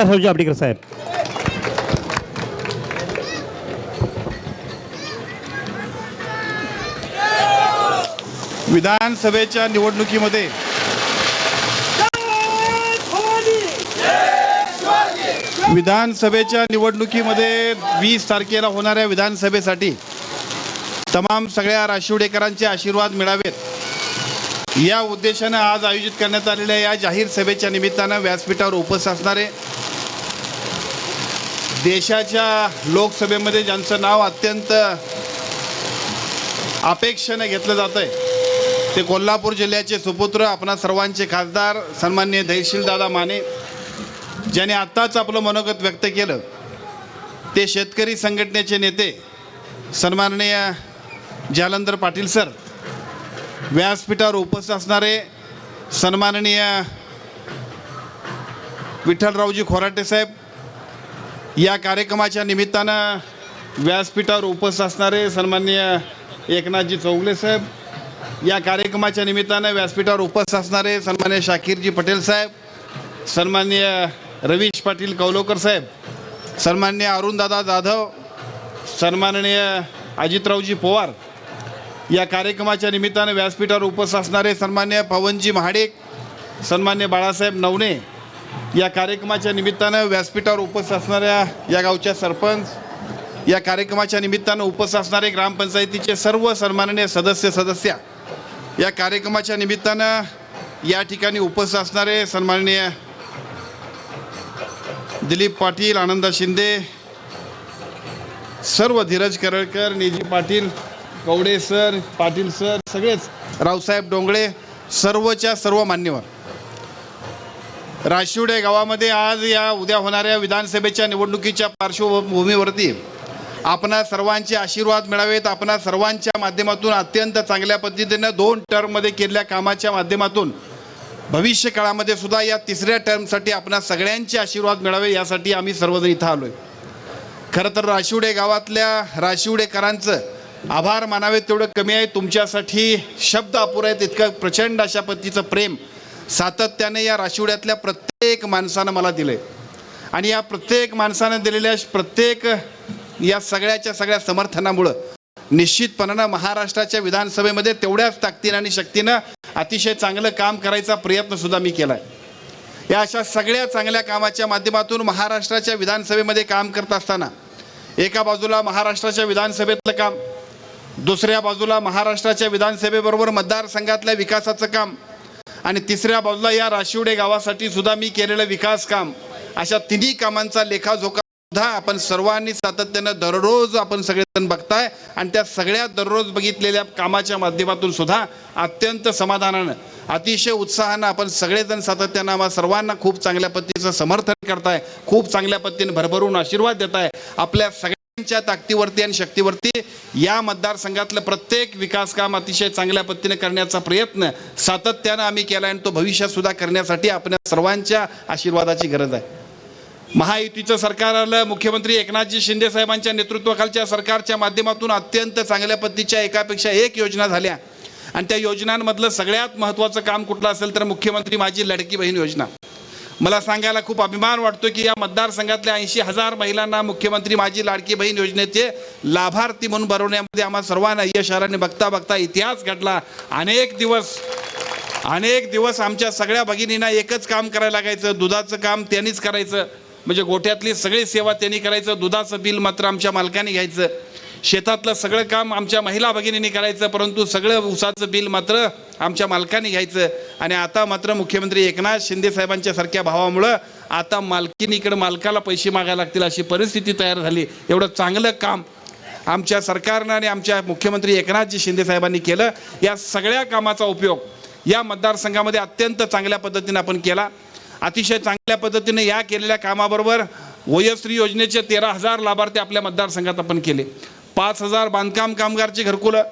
विलासरावजी आबडेकर साहेब विधानसभेच्या निवडणुकीमध्ये विधानसभेच्या निवडणुकीमध्ये वीस तारखेला होणाऱ्या विधानसभेसाठी तमाम सगळ्या राशिवडेकरांचे आशीर्वाद मिळावेत. या उद्देशानं आज आयोजित करण्यात आलेल्या या जाहीर सभेच्या निमित्तानं व्यासपीठावर उपस्थित असणारे देशाच्या लोकसभेमध्ये ज्यांचं नाव अत्यंत अपेक्षेनं घेतलं जात आहे ते कोल्हापूर जिल्ह्याचे सुपुत्र आपणा सर्वांचे खासदार सन्मान्य दादा माने ज्याने आत्ताच आपलं मनोगत व्यक्त केलं ते शेतकरी संघटनेचे नेते सन्माननीय जालंधर पाटील सर व्यासपीठावर उपस्थित असणारे सन्माननीय विठ्ठलरावजी खोराटे साहेब या कार्यक्रमाच्या निमित्तानं व्यासपीठावर उपस्थित असणारे सन्माननीय एकनाथजी चौगले साहेब या कार्यक्रमाच्या निमित्तानं व्यासपीठावर उपस्थित असणारे सन्मान्य शाकीरजी पटेल साहेब सन्मान्य रवीश पाटील कौलोकर साहेब सन्मान्य अरुणदादा जाधव सन्माननीय अजितरावजी पवार या कार्यक्रमाच्या निमित्तानं व्यासपीठावर उपस्थित असणारे सन्मान्य पवनजी महाडेक सन्मान्य बाळासाहेब नवणे या कार्यक्रमाच्या निमित्तानं व्यासपीठावर उपस्थित असणाऱ्या या गावच्या सरपंच या कार्यक्रमाच्या निमित्तानं उपस्थित असणारे ग्रामपंचायतीचे सर्व सन्माननीय सदस्य सदस्या या कार्यक्रमाच्या निमित्तानं या ठिकाणी उपस्थित असणारे सन्माननीय दिलीप पाटील आनंदा शिंदे सर्व धीरज करळकर निजी पाटील कवडे सर पाटील सर सगळेच. रावसाहेब डोंगळे सर्वच्या सर्व मान्यवर. राशिवडे गावामध्ये आज या उद्या होणाऱ्या विधानसभेच्या निवडणुकीच्या पार्श्वभूमीवरती आपणा सर्वांचे आशीर्वाद मिळावेत. आपणा सर्वांच्या माध्यमातून अत्यंत चांगल्या पद्धतीनं दोन टर्ममध्ये केलेल्या कामाच्या माध्यमातून भविष्य काळामध्ये सुद्धा या तिसऱ्या टर्मसाठी आपणा सगळ्यांचे आशीर्वाद मिळावे यासाठी आम्ही सर्वजण इथं आलो आहे खरं तर राशिवडे गावातल्या राशिवडेकरांचं आभार मानावे तेवढं कमी आहे. तुमच्यासाठी शब्द अपुरा आहेत. इतकं प्रचंड अशा पद्धतीचं प्रेम सातत्याने या राशिवड्यातल्या प्रत्येक माणसानं मला दिलं आहे आणि या प्रत्येक माणसानं दिलेल्या प्रत्येक या सगळ्याच्या सगळ्या समर्थनामुळं निश्चितपणानं महाराष्ट्राच्या विधानसभेमध्ये तेवढ्याच ताकदीनं आणि शक्तीनं अतिशय चांगलं काम करायचा प्रयत्नसुद्धा मी केला आहे या अशा सगळ्या चांगल्या कामाच्या माध्यमातून महाराष्ट्राच्या विधानसभेमध्ये काम करत असताना एका बाजूला महाराष्ट्राच्या विधानसभेतलं काम दुसऱ्या बाजूला महाराष्ट्राच्या विधानसभेबरोबर मतदारसंघातल्या विकासाचं काम. आणि तिसऱ्या बाजूला या राशिवडे गावासाठी सुद्धा मी केलेलं विकास काम. अशा तिन्ही कामांचा लेखाजोखा सुद्धा आपण सर्वांनी सातत्यानं दररोज आपण सगळेजण बघताय. आणि त्या सगळ्या दररोज बघितलेल्या कामाच्या माध्यमातून सुद्धा अत्यंत समाधानानं अतिशय उत्साहानं आपण सगळेजण सातत्यानं आम्हा सर्वांना खूप चांगल्या पद्धतीचं समर्थन करताय. खूप चांगल्या पद्धतीने भरभरून आशीर्वाद देताय. आपल्या सगळ्या ताकदीवरती आणि शक्तीवरती या मतदारसंघातलं प्रत्येक विकास काम अतिशय चांगल्या पद्धतीने करण्याचा प्रयत्न सातत्यानं आम्ही केला आणि तो भविष्यात सुद्धा करण्यासाठी आपण सर्वांच्या आशीर्वादाची गरज आहे. महायुतीचं सरकार आलं मुख्यमंत्री एकनाथजी शिंदे साहेबांच्या नेतृत्वाखालच्या सरकारच्या माध्यमातून अत्यंत चांगल्या पद्धतीच्या एकापेक्षा एक योजना झाल्या. आणि त्या योजनांमधलं सगळ्यात महत्त्वाचं काम कुठलं असेल तर मुख्यमंत्री माझी लडकी बहीण योजना. मला सांगायला खूप अभिमान वाटतो की या मतदारसंघातल्या ऐंशी हजार महिलांना मुख्यमंत्री माझी लाडकी बहीण योजनेचे लाभार्थी म्हणून बनवण्यामध्ये आम्हा सर्वांना यश आल्याने बघता बघता इतिहास घडला. अनेक दिवस अनेक दिवस आमच्या सगळ्या भगिनींना एकच काम करायला लागायचं दुधाचं काम त्यांनीच करायचं. म्हणजे गोठ्यातली सगळी सेवा त्यांनी करायचं दुधाचं बिल मात्र आमच्या मालकाने घ्यायचं. शेतातलं सगळं काम आमच्या महिला भगिनींनी करायचं परंतु सगळं ऊसाचं बिल मात्र आमच्या मालकाने घ्यायचं. आणि आता मात्र मुख्यमंत्री एकनाथ शिंदे साहेबांच्या सारख्या भावामुळं आता मालकीनीकडे मालकाला पैसे मागायला लागतील अशी परिस्थिती तयार झाली. एवढं चांगलं काम आमच्या सरकारनं आणि आमच्या मुख्यमंत्री एकनाथजी शिंदे साहेबांनी केलं. या सगळ्या कामाचा उपयोग या मतदारसंघामध्ये अत्यंत चांगल्या पद्धतीने आपण केला. अतिशय चांगल्या पद्धतीने या केलेल्या कामाबरोबर वयश्री योजनेचे तेरा हजार लाभार्थी आपल्या मतदारसंघात आपण केले. पाच हजार बांधकाम कामगारची घरकुलं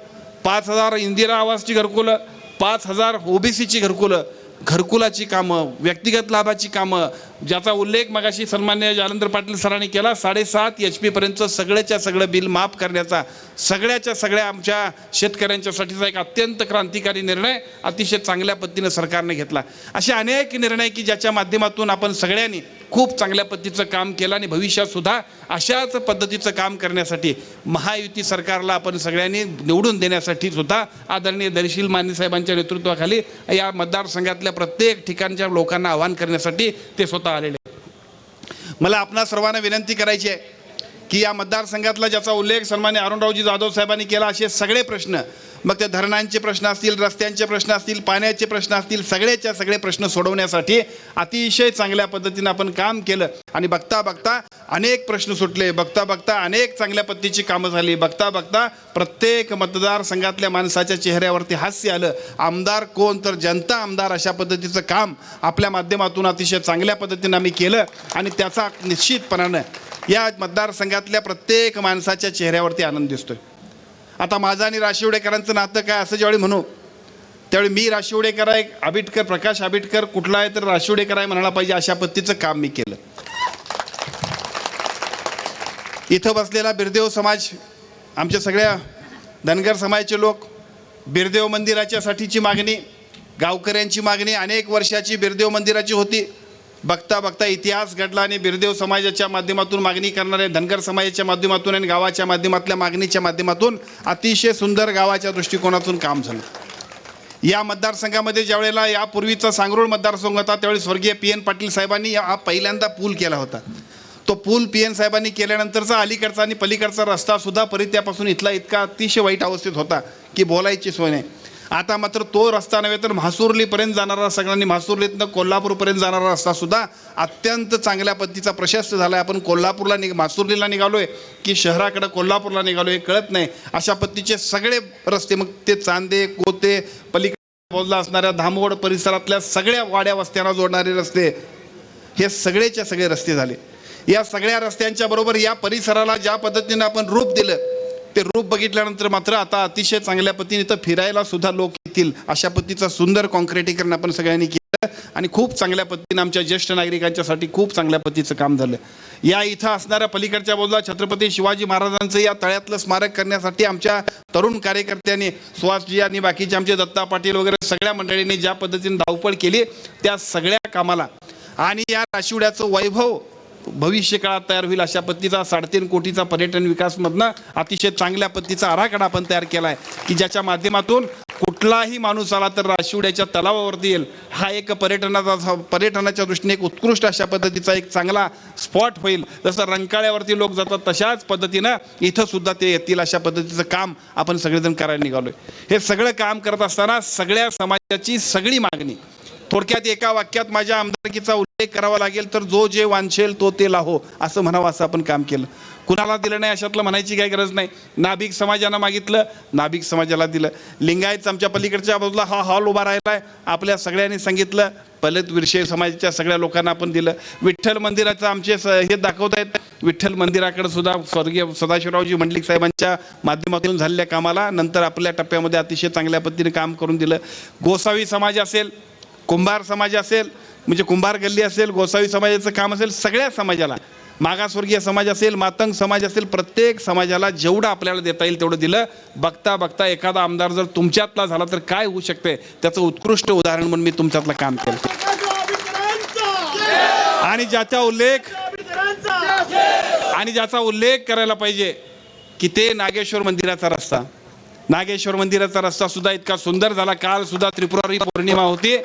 पाच हजार इंदिरा आवासची घरकुलं पाच हजार ओबीसीची घरकुलं घरकुलाची कामं व्यक्तिगत लाभाची कामं ज्याचा उल्लेख मगाशी सन्मान्य जालंधर पाटील सरांनी केला साडेसात एच पीपर्यंत सगळ्याच्या सगळं बिल माफ करण्याचा सगळ्याच्या सगळ्या आमच्या शेतकऱ्यांच्यासाठीचा एक अत्यंत क्रांतिकारी निर्णय अतिशय चांगल्या पद्धतीनं सरकारने घेतला. असे अनेक निर्णय की ज्याच्या माध्यमातून आपण सगळ्यांनी खूप चांगल्या पद्धतीचं काम केलं आणि भविष्यातसुद्धा अशाच पद्धतीचं काम करण्यासाठी महायुती सरकारला आपण सगळ्यांनी निवडून देण्यासाठी सुद्धा आदरणीय दर्शील माने साहेबांच्या नेतृत्वाखाली या मतदारसंघातल्या प्रत्येक ठिकाणच्या लोकांना आवाहन करण्यासाठी ते स्वतः आलेले मला आपणा सर्वांना विनंती करायची आहे की या मतदारसंघातला ज्याचा उल्लेख सन्मान्य अरुणरावजी जाधव साहेबांनी केला असे सगळे प्रश्न मग ते धरणांचे प्रश्न असतील रस्त्यांचे प्रश्न असतील पाण्याचे प्रश्न असतील सगळेच्या सगळे प्रश्न सोडवण्यासाठी अतिशय चांगल्या पद्धतीनं आपण काम केलं. आणि बघता बघता अनेक प्रश्न सुटले बघता बघता अनेक चांगल्या पद्धतीची कामं झाली बघता बघता प्रत्येक मतदारसंघातल्या माणसाच्या चेहऱ्यावरती हास्य आलं. आमदार कोण? तर जनता आमदार अशा पद्धतीचं काम आपल्या माध्यमातून अतिशय चांगल्या पद्धतीनं आम्ही केलं आणि त्याचा निश्चितपणानं या मतदारसंघातल्या प्रत्येक माणसाच्या चेहऱ्यावरती आनंद दिसतोय. आता माझं आणि राशिवडेकरांचं नातं काय असं ज्यावेळी म्हणू त्यावेळी मी राशिवडेकर आहे आबिटकर प्रकाश आबिटकर कुठला आहे तर राशिवडेकर आहे म्हणायला पाहिजे अशा पद्धतीचं काम मी केलं. इथं बसलेला बिरदेव समाज आमच्या सगळ्या धनगर समाजाचे लोक बिरदेव मंदिराच्यासाठीची मागणी गावकऱ्यांची मागणी अनेक वर्षाची बिरदेव मंदिराची होती. बघता बघता इतिहास घडला आणि बिरदेव समाजाच्या माध्यमातून मागणी करणारे धनगर समाजाच्या माध्यमातून आणि गावाच्या माध्यमातल्या मागणीच्या माध्यमातून अतिशय सुंदर गावाच्या दृष्टिकोनातून काम झालं. या मतदारसंघामध्ये ज्यावेळेला यापूर्वीचा सांगरूळ मतदारसंघ होता त्यावेळी स्वर्गीय पी एन पाटील साहेबांनी हा पहिल्यांदा पूल केला होता. तो पूल पी एन साहेबांनी केल्यानंतरचा अलीकडचा आणि पलीकडचा रस्ता सुद्धा परित्यापासून इथला इतका अतिशय वाईट अवस्थेत होता की बोलायची सोय नाही. आता मात्र तो रस्ता नव्हे तर म्हासुर्लीपर्यंत जाणारा सगळ्यांनी म्हासुर्लीतनं कोल्हापूरपर्यंत जाणारा रस्तासुद्धा अत्यंत चांगल्या पद्धतीचा प्रशस्त झाला आहे आपण कोल्हापूरला निघ म्हासुर्लीला निघालोय की शहराकडं कोल्हापूरला निघालोय कळत नाही. अशा पद्धतीचे सगळे रस्ते मग ते चांदे कोते पलीकडे बाजूला असणाऱ्या धामवड परिसरातल्या सगळ्या वाड्या वस्त्यांना जोडणारे रस्ते हे सगळेच्या सगळे रस्ते झाले. या सगळ्या रस्त्यांच्या बरोबर या परिसराला ज्या पद्धतीने आपण रूप दिलं ते रूप बघितल्यानंतर मात्र आता अतिशय चांगल्या पद्धतीने इथं फिरायला सुद्धा लोक येतील अशा पद्धतीचं सुंदर कॉन्क्रिटीकरण आपण सगळ्यांनी केलं आणि खूप चांगल्या पद्धतीने आमच्या ज्येष्ठ नागरिकांच्यासाठी खूप चांगल्या पद्धतीचं काम झालं. या इथं असणाऱ्या पलीकडच्या बाजूला छत्रपती शिवाजी महाराजांचं या तळ्यातलं स्मारक करण्यासाठी आमच्या तरुण कार्यकर्त्यांनी सुहासजी आणि बाकीचे आमचे दत्ता पाटील वगैरे सगळ्या मंडळींनी ज्या पद्धतीने धावपळ केली त्या सगळ्या कामाला. आणि या राशिवड्याचं वैभव भविष्य काळात तयार होईल अशा पद्धतीचा साडेतीन कोटीचा पर्यटन विकासमधनं अतिशय चांगल्या पद्धतीचा आराखडा आपण तयार केला आहे की ज्याच्या माध्यमातून कुठलाही माणूस आला तर राशिवड्याच्या तलावावरती येईल. हा एक पर्यटनाचा पर्यटनाच्या दृष्टीने एक उत्कृष्ट अशा पद्धतीचा एक चांगला स्पॉट होईल. जसं रंकाळ्यावरती लोक जातात तशाच पद्धतीनं इथं सुद्धा ते येतील अशा पद्धतीचं काम आपण सगळेजण करायला निघालोय. हे सगळं काम करत असताना सगळ्या समाजाची सगळी मागणी थोडक्यात एका वाक्यात माझ्या आमदारकीचा उल्लेख करावा लागेल तर जो जे वांछेल तो ते लाहो असं म्हणावं असं आपण काम केलं. कुणाला दिलं नाही अशातलं म्हणायची काही गरज नाही. नाभिक समाजानं मागितलं नाभिक समाजाला दिलं. लिंगायत आमच्या पलीकडच्या बाजूला हा हॉल उभा राहिला आहे आपल्या सगळ्यांनी सांगितलं पलत विरशे समाजाच्या सगळ्या लोकांना आपण दिलं. विठ्ठल मंदिराचं आमचे स हे दाखवत आहेत विठ्ठल मंदिराकडे सुद्धा स्वर्गीय सदाशिवरावजी मंडलिक साहेबांच्या माध्यमातून झालेल्या कामाला नंतर आपल्या टप्प्यामध्ये अतिशय चांगल्या पद्धतीने काम करून दिलं. गोसावी समाज असेल कुंभार समाज असेल म्हणजे कुंभार गल्ली असेल गोसावी समाजाचं काम असेल सगळ्या समाजाला. मागासवर्गीय समाज असेल मातंग समाज असेल प्रत्येक समाजाला जेवढं आपल्याला देता येईल तेवढं दिलं. बघता बघता एखादा आमदार जर तुमच्यातला झाला तर काय होऊ शकते त्याचं उत्कृष्ट उदाहरण म्हणून मी तुमच्यातलं काम केलं. आणि ज्याचा उल्लेख आणि ज्याचा उल्लेख करायला पाहिजे की ते नागेश्वर मंदिराचा रस्ता. नागेश्वर मंदिराचा रस्ता सुद्धा इतका सुंदर झाला. काल सुद्धा त्रिपुरारी पौर्णिमा होती.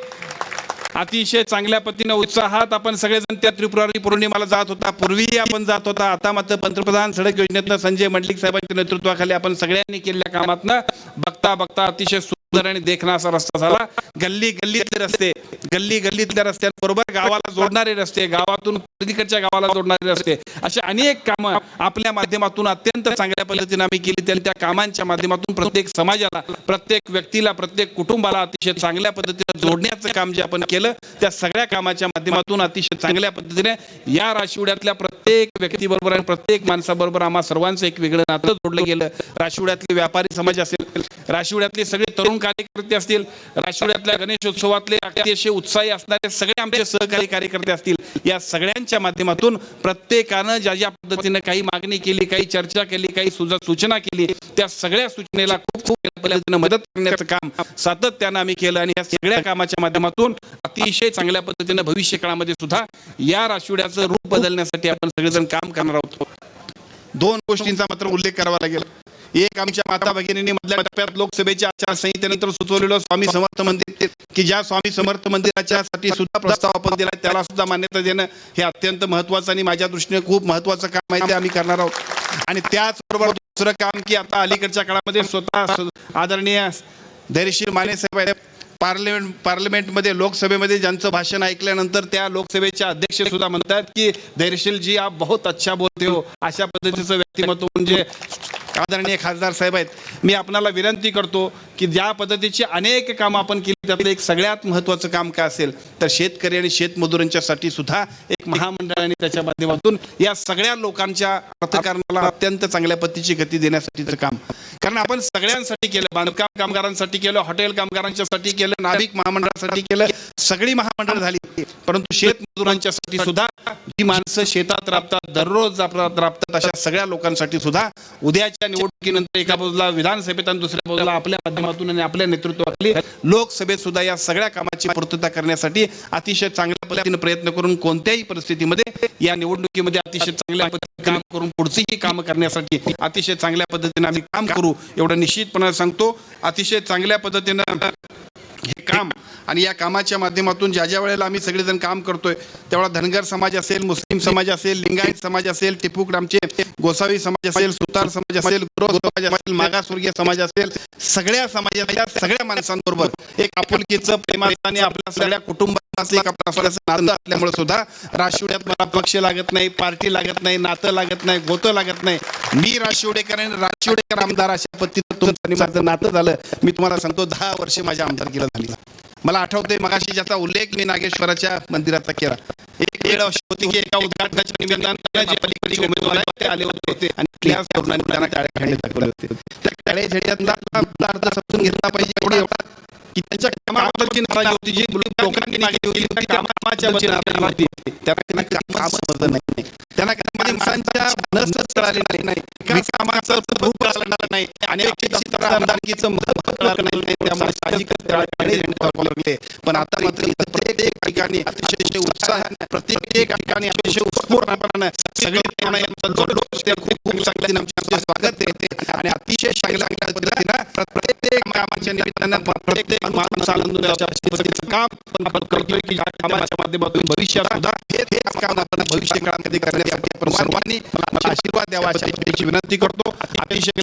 अतिशय चांगल्या पद्धतीनं उत्साहात आपण सगळेजण त्या त्रिपुरारी पौर्णिमाला जात होता. पूर्वीही आपण जात होता. आता मात्र पंतप्रधान सडक योजनेतनं संजय मंडलिक साहेबांच्या नेतृत्वाखाली आपण सगळ्यांनी केलेल्या कामातनं बघता बघता अतिशय सुंदर आणि देखणा असा रस्ता झाला. गल्ली गल्लीतले रस्ते गल्ली गल्लीतल्या रस्त्यांबरोबर गावाला जोडणारे रस्ते गावातून तिकडच्या गावाला जोडणारे रस्ते अशा अनेक कामं आपल्या माध्यमातून अत्यंत चांगल्या पद्धतीने आम्ही केली. त्या कामांच्या माध्यमातून प्रत्येक समाजाला प्रत्येक व्यक्तीला प्रत्येक कुटुंबाला अतिशय चांगल्या पद्धतीने जोडण्याचं काम जे आपण केलं त्या सगळ्या कामाच्या माध्यमातून अतिशय चांगल्या पद्धतीने या राशिवड्यातल्या प्रत्येक व्यक्तीबरोबर आणि प्रत्येक माणसाबरोबर आम्हा सर्वांचं एक वेगळं नातं जोडलं गेलं. राशिवड्यातले व्यापारी समाज असेल राशिवड्यातले सगळे तरुण कार्यकर्ते असतील राशिवड्यातल्या गणेशोत्सवातले अतिशय उत्साही असणारे सगळे आमचे सहकारी कार्यकर्ते असतील या सगळ्यांच्या माध्यमातून प्रत्येकानं ज्या ज्या पद्धतीनं काही मागणी केली काही चर्चा केली काही सूचना केली त्या सगळ्या सूचनेला खूप खूप पद्धतीनं मदत करण्याचं काम सातत्यानं आम्ही केलं आणि या सगळ्या कामाच्या माध्यमातून अतिशय चांगल्या पद्धतीनं भविष्य काळामध्ये सुद्धा या राष्ट्रवाड्याचं रूप बदलण्यासाठी आपण सगळेजण काम करणार आहोत. दोन गोष्टींचा मात्र उल्लेख करावा लागेल. एक आमच्या माता भगिनींनी मधल्या टप्प्यात लोकसभेच्या आचारसंहितेनंतर सुचवलेलं स्वामी समर्थ मंदिर की ज्या स्वामी समर्थ मंदिराच्या साठी सुद्धा प्रस्ताव आपण दिला त्याला सुद्धा मान्यता देणं हे अत्यंत महत्वाचं आणि माझ्या दृष्टीने खूप महत्वाचं काम आहे ते आम्ही करणार आहोत. आणि त्याचबरोबर दुसरं काम की आता अलीकडच्या काळामध्ये स्वतः आदरणीय धैर्यशील माने साहेब पार्लमेंट पार्लमेंटमध्ये लोकसभेमध्ये ज्यांचं भाषण ऐकल्यानंतर त्या लोकसभेच्या अध्यक्ष सुद्धा म्हणतात की धैर्यशील जी आप बहुत अच्छा बोलते हो. अशा पद्धतीचं व्यक्तिमत्व म्हणजे आदरणीय खासदार साहेब आहेत मी आपणाला विनंती करतो की ज्या पद्धतीची अनेक कामं आपण केली त्यातलं एक सगळ्यात महत्त्वाचं काम काय असेल तर शेतकरी आणि शेतमजुरांच्यासाठी सुद्धा महामंडळाने महामंडळ आणि त्याच्या माध्यमातून या सगळ्या लोकांच्या अर्थकारणाला अत्यंत चांगल्या पद्धतीची गती देण्यासाठीचं काम. कारण आपण सगळ्यांसाठी केलं बांधकाम कामगारांसाठी केलं हॉटेल कामगारांच्यासाठी केलं नाविक महामंडळासाठी केलं सगळी महामंडळ झाली. परंतु शेतमजुरांच्यासाठी सुद्धा जी माणसं शेतात राबतात दररोज राबतात अशा सगळ्या लोकांसाठी सुद्धा उद्याच्या नंतर एका बाजूला विधानसभेत आणि दुसऱ्या बाजूला आपल्या माध्यमातून आणि आपल्या नेतृत्वाखाली लोकसभेत सुद्धा या सगळ्या कामाची पूर्तता करण्यासाठी अतिशय चांगल्या पद्धतीने प्रयत्न करून कोणत्याही परिस्थितीमध्ये या निवडणुकीमध्ये अतिशय चांगल्या पद्धतीने काम करून पुढचीही कामं करण्यासाठी अतिशय चांगल्या पद्धतीने आम्ही काम करू एवढं निश्चितपणे सांगतो. अतिशय चांगल्या पद्धतीनं हे काम आणि या कामाच्या माध्यमातून ज्या ज्या वेळेला आम्ही सगळेजण काम करतोय तेवढा धनगर समाज असेल मुस्लिम समाज असेल लिंगायत समाज असेल टिपूक आमचे गोसावी समाज असेल सुतार समाज असेल गुरव समाज असेल मागासवर्गीय समाज असेल सगळ्या समाजाच्या सगळ्या माणसांबरोबर एक आपुलकीचं प्रेमाचं आणि आपल्या सगळ्या कुटुंबात एक नातं असल्यामुळे सुद्धा राष्ट्रवाड्यात मला पक्ष लागत नाही पार्टी लागत नाही नातं लागत नाही गोतं लागत नाही. मी राजशिवडेकर आणि राजशिवडेकर आमदार अशा पद्धतीनं तुमचं माझं नातं झालं मी तुम्हाला सांगतो दहा वर्ष माझ्या आमदारकीला झाली. मला आठवते मगाशी ज्याचा उल्लेख मी नागेश्वराच्या मंदिराचा केला. वेळ होती की एका उद्घाटनाच्या निमित्तानं जे पलीकडचे उमेदवार ते आले होते. आणि त्या तरुणांनी त्यांना टाळ्या खेळले दाखवले होते. त्या टाळ्या झेड्यातला अर्थ समजून घेतला पाहिजे. एवढं एवढा की त्यांच्या कामाबद्दलची नाराजी होती. जी लोकांनी नाराजी होती ती कामाच्या बद्दल नाराजी होती. त्यांना कधी काम समजलं नाही. त्यांना कधी माणसांच्या नसच कळाले नाही. कामाचं रूप कळालं नाही. आणि अपेक्षित आमदारकीचं महत्त्व कळालं नाही. साहजिकच त्याला टाळे झेंडे पण आता मात्र प्रत्येक ठिकाणी अतिशय उत्साहाने प्रत्येक ठिकाणी अतिशय उत्स्फूर्तपणानं सगळे खूप खूप चांगल्या आमचे स्वागत करते आणि अतिशय चांगल्या पद्धतीनं प्रत्येक कामाच्या निमित्तानं प्रत्येक माणूस आनंद अशा पद्धतीचं काम आपण करतोय की या कामाच्या माध्यमातून भविष्यात सुद्धा हे काम आपण भविष्य काळामध्ये करण्यासाठी आपण सर्वांनी मला आशीर्वाद द्यावा अशी विनंती करतो. अतिशय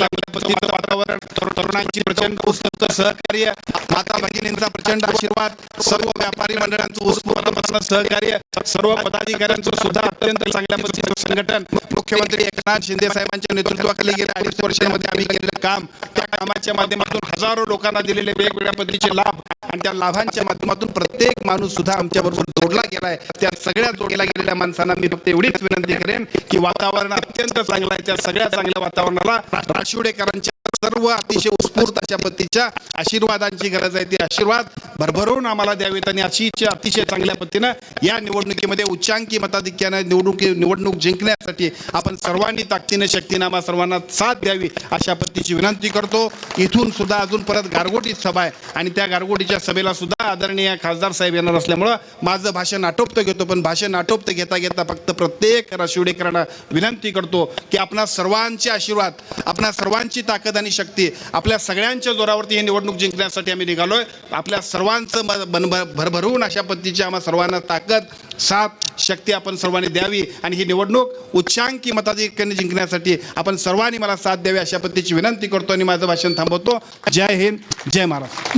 वातावरण तरुणांची प्रचंड उत्सुकता सहकार्य माता भगिनींचा प्रचंड आशीर्वाद सर्व व्यापारी मंडळांचं उत्स्फूर्तपणे सहकार्य सर्व पदाधिकाऱ्यांचं सुद्धा अत्यंत चांगल्या पद्धतीचं संघटन. मुख्यमंत्री एकनाथ शिंदे साहेबांच्या नेतृत्वाखाली गेल्या अडीच वर्षामध्ये आम्ही केलेलं काम. त्या कामाच्या माध्यमातून हजारो लोकांना दिलेले वेगवेगळ्या पद्धतीचे लाभ आणि त्या लाभांच्या माध्यमातून प्रत्येक माणूस सुद्धा आमच्या बरोबर जोडला गेलाय. त्या सगळ्या जोडल्या गेलेल्या माणसांना मी फक्त एवढीच विनंती करेन की वातावरण अत्यंत चांगलं आहे. त्या सगळ्या चांगल्या वातावरणाला పరశుడే కరం सर्व अतिशय उत्स्फूर्त अशा पद्धतीच्या आशीर्वादांची गरज आहे. ते आशीर्वाद भरभरून आम्हाला द्यावेत आणि अशी अतिशय चांगल्या पद्धतीनं या निवडणुकीमध्ये उच्चांकी मताधिक्यानं निवडणुकी निवडणूक जिंकण्यासाठी आपण सर्वांनी ताकदीने शक्तीने आम्हा सर्वांना साथ द्यावी अशा पद्धतीची विनंती करतो. इथून सुद्धा अजून परत गारगोटीत सभा आहे आणि त्या गारगोटीच्या सभेला सुद्धा आदरणीय खासदार साहेब येणार असल्यामुळं माझं भाषण आटोपतं घेतो पण भाषण आटोपतं घेता घेता फक्त प्रत्येक राशिवडेकरांना विनंती करतो की आपणा सर्वांचे आशीर्वाद आपणा सर्वांची ताकद आणि शक्ती. आपल्या सगळ्यांच्या जोरावरती ही निवडणूक जिंकण्यासाठी आम्ही निघालोय. आपल्या सर्वांचं म- भरभरून अशा पद्धतीची आम्हा सर्वांना ताकद साथ शक्ती आपण सर्वांनी द्यावी. आणि ही निवडणूक उच्चांकी मताधिक्याने जिंकण्यासाठी आपण सर्वांनी मला साथ द्यावी अशा पद्धतीची विनंती करतो आणि माझं भाषण थांबवतो. जय हिंद जय महाराष्ट्र.